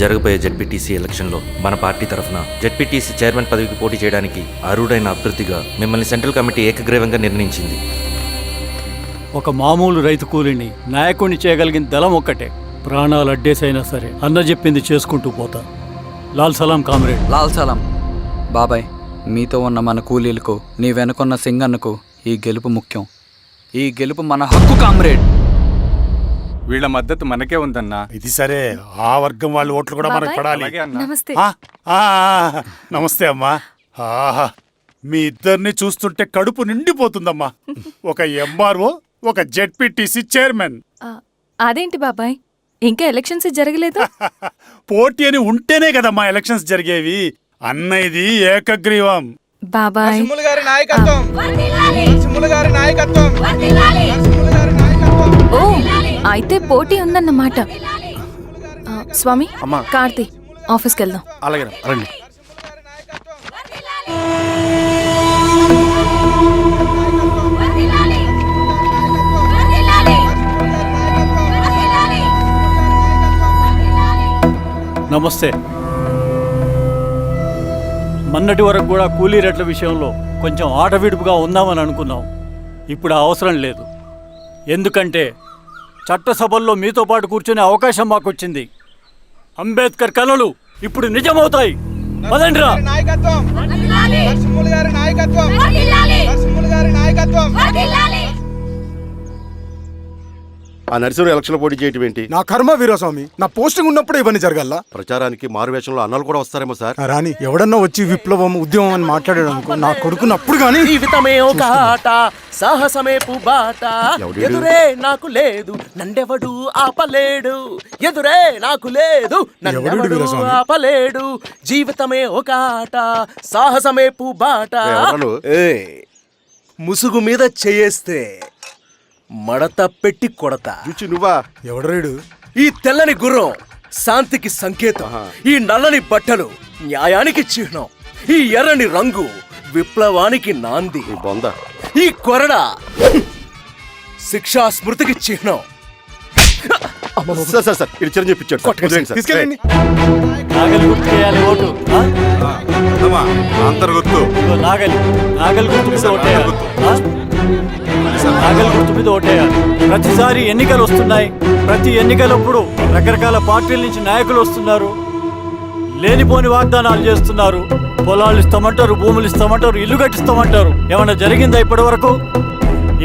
జరగబోయే జెడ్పీటీసీ ఎలక్షన్లో మన పార్టీ తరఫున జెడ్పీటీసీ చైర్మన్ పదవికి పోటీ చేయడానికి అర్హుడైన అభ్యర్థిగా మిమ్మల్ని సెంట్రల్ కమిటీ ఏకగ్రీవంగా నిర్ణయించింది. ఒక మామూలు రైతు కూలిని నాయకుడిని చేయగలిగిన దళం ఒక్కటే. ప్రాణాలు అడ్డేసైనా సరే అన్న చెప్పింది చేసుకుంటూ పోతా. లాల్ సలాం కామ్రేడ్. లాల్ సలాం. బాబాయ్ మీతో ఉన్న మన కూలీలకు నీ వెనుకున్న సింగన్నకు ఈ గెలుపు ముఖ్యం. ఈ గెలుపు మన హక్కు కామ్రేడ్. వీళ్ళ మద్దతు మనకే ఉందన్నా. ఇది సరే. ఆ వర్గం వాళ్ళ ఓట్లు కూడా మనకు. పడాలి. అలాగే అన్నా. నమస్తే. ఆ, ఆ, ఆ, నమస్తే అమ్మా. ఆహా. మీ ఇద్దరిని చూస్తుంటే కడుపు నిండిపోతుందమ్మా. ఒక ఎంఆర్ఓ ఒక జెడ్పీటీసీ చైర్మన్. ఆ, అదేంటి బాబాయ్? ఇంకా ఎలక్షన్స్ జరగలేదు? పోటీ అని ఉంటేనే కదమ్మా ఎలక్షన్స్ జరిగేవి. అన్నయ్యది ఏకగ్రీవం. బాబాయ్. నరసింహులు గారి నాయకత్వం. నరసింహులు గారి నాయకత్వం. నరసింహులు గారి నాయకత్వం. ఓ. అయితే పోటీ ఉందన్నమాట. ఆ, స్వామి కార్తీ ఆఫీస్కి వెళ్దాం అలాగే రండి. నమస్తే. మొన్నటి వరకు కూడా కూలీ రేట్ల విషయంలో కొంచెం ఆటవిడుపుగా ఉందామని అనుకున్నాం. ఇప్పుడు ఆ అవసరం లేదు. ఎందుకంటే చట్టసభల్లో మీతో పాటు కూర్చునే అవకాశం మాకు వచ్చింది అంబేద్కర్ కలలు ఇప్పుడు నిజమవుతాయి. పదండ్రా. నాయకత్వం. గారి నాయకత్వం. గారి నాయకత్వం. ఆ నరసింహ ఎలక్షన్ పోటీ చేయటం ఏంటి? నా కర్మ వీరస్వామి నా పోస్టింగ్ ఉన్నప్పుడే ఇవన్నీ జరగాల? ప్రచారానికి మారువేషంలో అన్నలు కూడా వస్తారేమో సార్. రాని ఎవడన్నా వచ్చి విప్లవం ఉద్యమం అని మాట్లాడాడు అనుకో నా కొడుకుని అప్పుడు కానీ జీవితమే ఒక ఆట సాహసమే పుబాట. ఎవడీడు? ఎదురే నాకు లేదు నన్నెవడు ఆపలేడు. ఎదురే నాకు లేదు నన్నెవడు? ఆపలేడు. జీవితమే ఒక ఆట సాహసమే? ఏయ్, ముసుగు మీద చేయేస్తే మడత పెట్టి కొడతా. రుచి నువ్వా? ఎవడరేడు ఈ తెల్లని గుర్రం శాంతికి సంకేతం. ఈ నల్లని బట్టలు న్యాయానికి చిహ్నం. ఈ ఎర్రని రంగు విప్లవానికి నాంది. బొంద. ఈ కొరడ శిక్షా స్మృతికి చిహ్నం. సార్ సార్ సార్ ఇది చిరంజీవి ఇచ్చాడు సార్. వదిలేయండి సార్. తీసుకెళ్ళండి. నాగలి గుర్తు చేయాలి ఓటు. ఆ? అంతర్గుర్తు ఇదిగో నాగలి. నాగలి గుర్తు? నాగలి గుర్తు మీద ఓటేయాలి. ప్రతిసారి ఎన్నికలు వస్తున్నాయి. ప్రతి ఎన్నికలప్పుడు రకరకాల పార్టీల నుంచి నాయకులు వస్తున్నారు. లేనిపోని వాగ్దానాలు చేస్తున్నారు. పొలాలు ఇస్తామంటారు భూములు ఇస్తామంటారు ఇల్లు కట్టిస్తామంటారు. ఏమన్నా జరిగిందా ఇప్పటి వరకు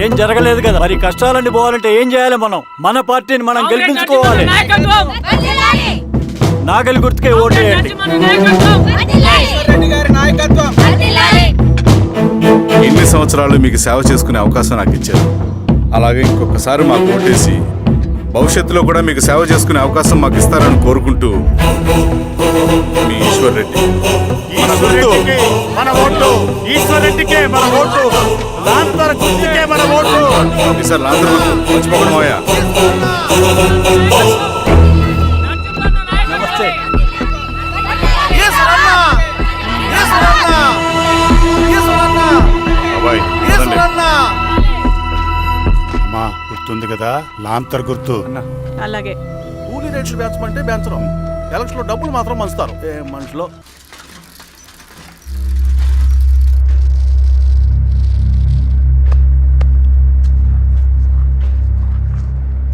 ఏం జరగలేదు కదా. మరి కష్టాలన్నీ పోవాలంటే ఏం చేయాలి మనం? మన పార్టీని మనం గెలిపించుకోవాలి. నాగలి గుర్తుకే ఓటేయండి నాయకత్వం. ఇన్ని సంవత్సరాలు మీకు సేవ చేసుకునే అవకాశం నాకు ఇచ్చారు. అలాగే ఇంకొకసారి మాకు ఓటేసి భవిష్యత్తులో కూడా మీకు సేవ చేసుకునే అవకాశం మాకు ఇస్తారని కోరుకుంటూ మీ ఈశ్వర్ రెడ్డి. ఈశ్వరెడ్డికి మన ఓటు. ఈశ్వరెడ్డికే మన ఓటు. లాంతర్ గుర్తుకే మన ఓటు. ఈసారి లాంధ్ర మర్చిపోకుండా గుర్తుంది కదా లాంతర్ గుర్తు. అలాగే. కూలీ రేట్లు పెంచమంటే పెంచడం ఎలక్షన్లో డబ్బులు మాత్రం మంచుతారు ఏ మనుషులో?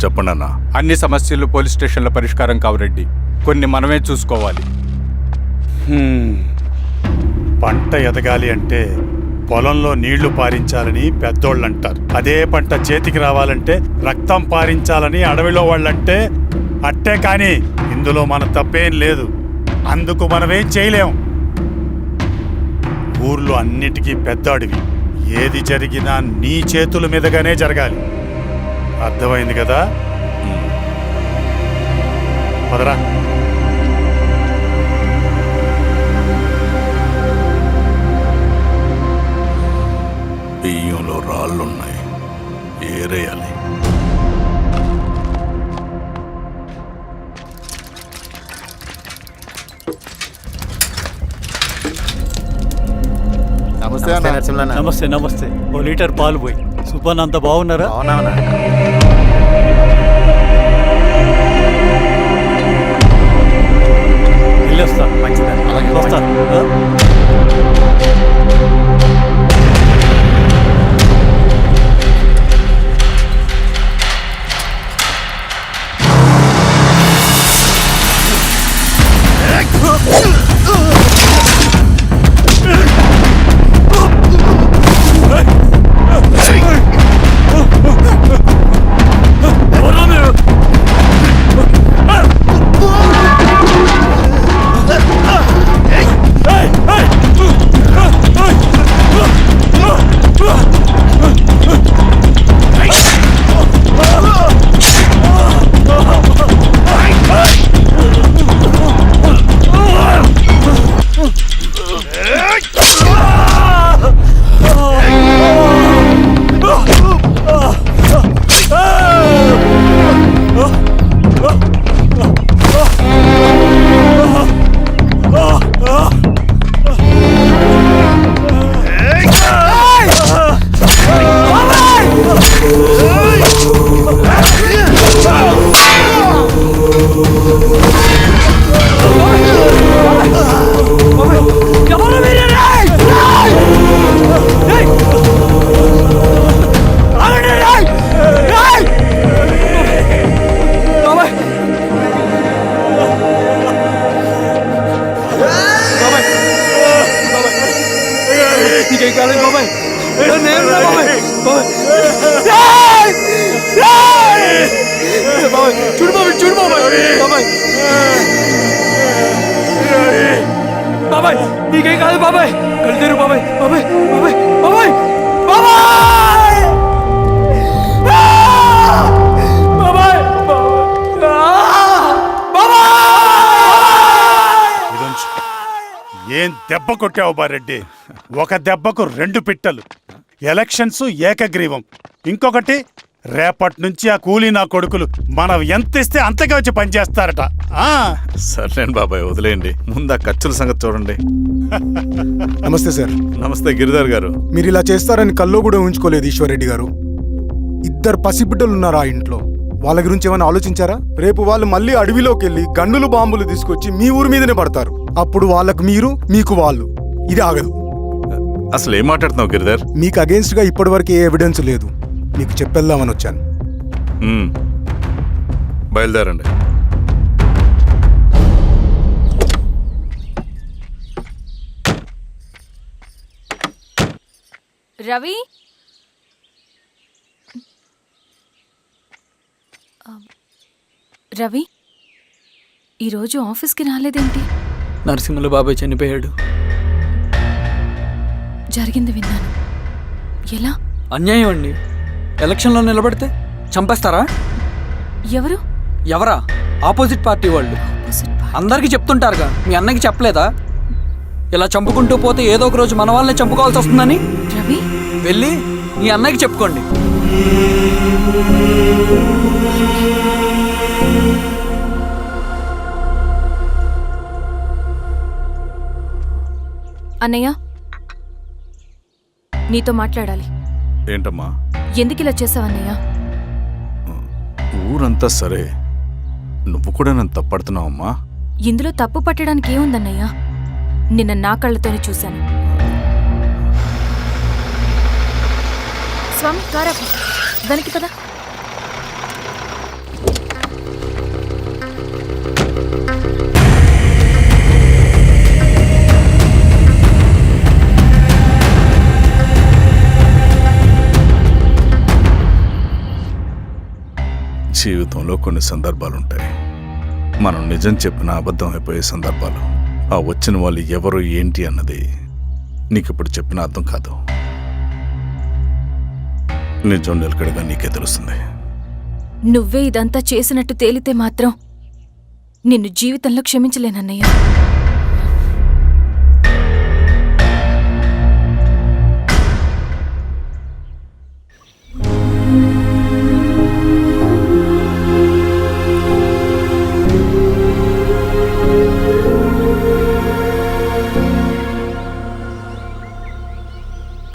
చెప్పండి అన్న. అన్ని సమస్యలు పోలీస్ స్టేషన్లో పరిష్కారం కావు రెడ్డి. కొన్ని మనమే చూసుకోవాలి. హ్మ్. పంట ఎదగాలి అంటే పొలంలో నీళ్ళు పారించాలని పెద్దోళ్ళు అంటారు అదే పంట చేతికి రావాలంటే రక్తం పారించాలని అడవిలో వాళ్ళంటే అట్టే కానీ ఇందులో మన తప్పేం లేదు. అందుకు మనమేం చేయలేం. ఊర్లో అన్నిటికీ పెద్ద అడవి. ఏది జరిగినా నీ చేతుల మీదగానే జరగాలి. అర్థమైంది కదా? పదరా. బియ్యంలో రాళ్ళున్నాయి. ఏరేయాలి. నమస్తే అన్న. నమస్తే నమస్తే ఓ లీటర్ పాలు పోయి. సుపన్ అంత బాగున్నారా వెళ్ళొస్తా. మంచిదని వస్తా. ఆ? బాబాయ్! నీకేం కాదు బాబాయ్! కళ్ళు తెరు బాబాయ్! బాబాయ్! బాబాయ్! బాబాయ్! బాబాయ్! బాబాయ్! బాబాయ్! ఇదొంచు. ఏం దెబ్బ కొట్టావు బారెడ్డి ఒక దెబ్బకు రెండు పిట్టలు. ఎలక్షన్స్ ఏకగ్రీవం. ఇంకొకటి రేపటి నుంచి ఆ కూలీ నా కొడుకులు. మనం ఎంత ఇస్తే అంతగా వచ్చి పనిచేస్తారట. ఆ? సర్లేండి బాబాయ్ వదిలేయండి. ముందు ఆ ఖర్చుల సంగతి చూడండి. నమస్తే సార్. నమస్తే గిరిధర్ గారు. మీరు ఇలా చేస్తారని కల్లో కూడా ఉంచుకోలేదు ఈశ్వర్రెడ్డి గారు. ఇద్దరు పసిబిడ్డలు ఉన్నారు ఆ ఇంట్లో? వాళ్ళ గురించి ఏమైనా ఆలోచించారా? రేపు వాళ్ళు మళ్ళీ అడవిలోకి వెళ్ళి గన్నులు బాంబులు తీసుకొచ్చి మీ ఊరి మీదనే పడతారు. అప్పుడు వాళ్ళకు మీరు మీకు వాళ్ళు. ఇది ఆగదు. అసలు ఏం మాట్లాడుతున్నావు గిరిధర్? మీకు అగేన్స్ట్గా ఇప్పటివరకు ఏ ఎవిడెన్స్ లేదు. మీకు చెప్పేద్దామని వచ్చాను. బయలుదేరండి. రవి? రవి? ఈరోజు ఆఫీస్కి రాలేదేంటి? నరసింహుల బాబాయ్ చనిపోయాడు. జరిగింది విన్నాను. ఎలా? అన్యాయం అండి. ఎలక్షన్లో నిలబడితే చంపేస్తారా? ఎవరు? ఎవరా? ఆపోజిట్ పార్టీ వాళ్ళు. అందరికీ చెప్తుంటారుగా మీ అన్నకి చెప్పలేదా? ఇలా చంపుకుంటూ పోతే ఏదో ఒక రోజు మన వాళ్ళని చంపుకోవాల్సి వస్తుందని? రవి? వెళ్ళి మీ అన్నకి చెప్పుకోండి. అన్నయ్య నీతో మాట్లాడాలి. ఏంటమ్మా? ఎందుకు ఇలా చేసావన్నయ్య? ఊరంతా సరే. నువ్వు కూడా నన్ను తప్పడుతున్నావమ్మా. ఇందులో తప్పు పట్టడానికి ఏముందన్నయ్య? నిన్న నా కళ్ళతోనే చూశాను. స్వామి కారా దానికి కదా జీవితంలో కొన్ని సందర్భాలుంటాయి. మనం నిజం చెప్పిన అబద్ధం అయిపోయే సందర్భాలు. ఆ వచ్చిన వాళ్ళు ఎవరు ఏంటి అన్నది నీకు ఇప్పుడు చెప్పిన అర్థం కాదు. నిజం నిలకడగా నీకే తెలుస్తుంది. నువ్వే ఇదంతా చేసినట్టు తేలితే మాత్రం నిన్ను జీవితంలో క్షమించలేనన్నయ్య.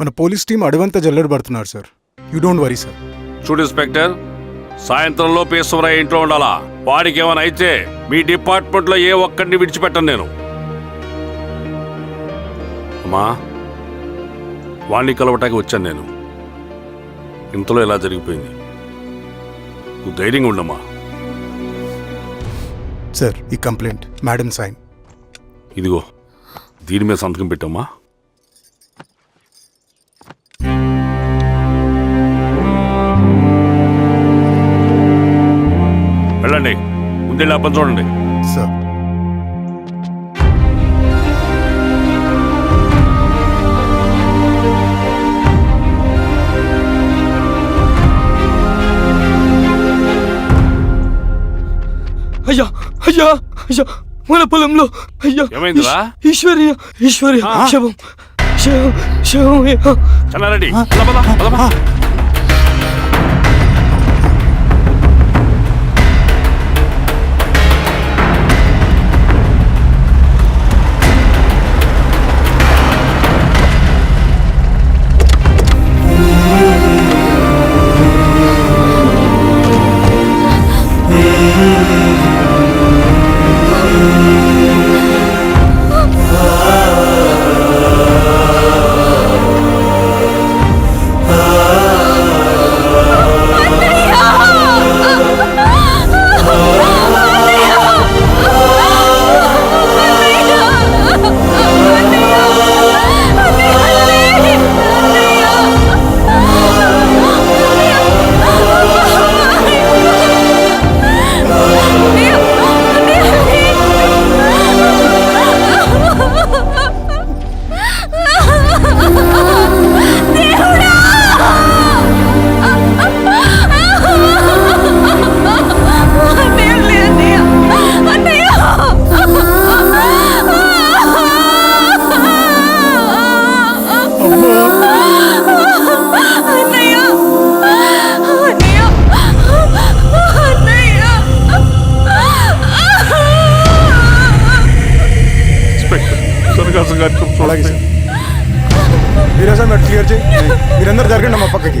మన పోలీస్ టీం అడవంతా జల్లెడ పడుతున్నారు sir. You don't worry sir. చూడు ఇన్స్పెక్టర్ సాయంత్రంలో పేశ్వరయ్య ఇంట్లో ఉండాలా? వాడికి ఏమైనా అయితే మీ డిపార్ట్మెంట్లో ఏ ఒక్కడిని విడిచిపెట్టను నేను. అమ్మా వాణ్ణి కలవటానికి వచ్చాను నేను. ఇంతలో ఇలా జరిగిపోయింది? నువ్వు ధైర్యంగా ఉండమ్మా. సార్ ఈ కంప్లైంట్ మేడం సైన్. ఇదిగో దీని మీద సంతకం పెట్టమ్మా. వెళ్ళండి ముందెళ్ళి అబ్బని చూడండి. సార్. అయ్యా అయ్యా అయ్యా మన పొలంలో అయ్యా. ఏమైందిరా? ఈశ్వర్య ఈశ్వర్య. శవం శవం శవం చెన్నారెడ్డి అలాగే సార్. మీరేసా మీరు క్లియర్ చేయి. మీరందరూ జరగండి మా పక్కకి.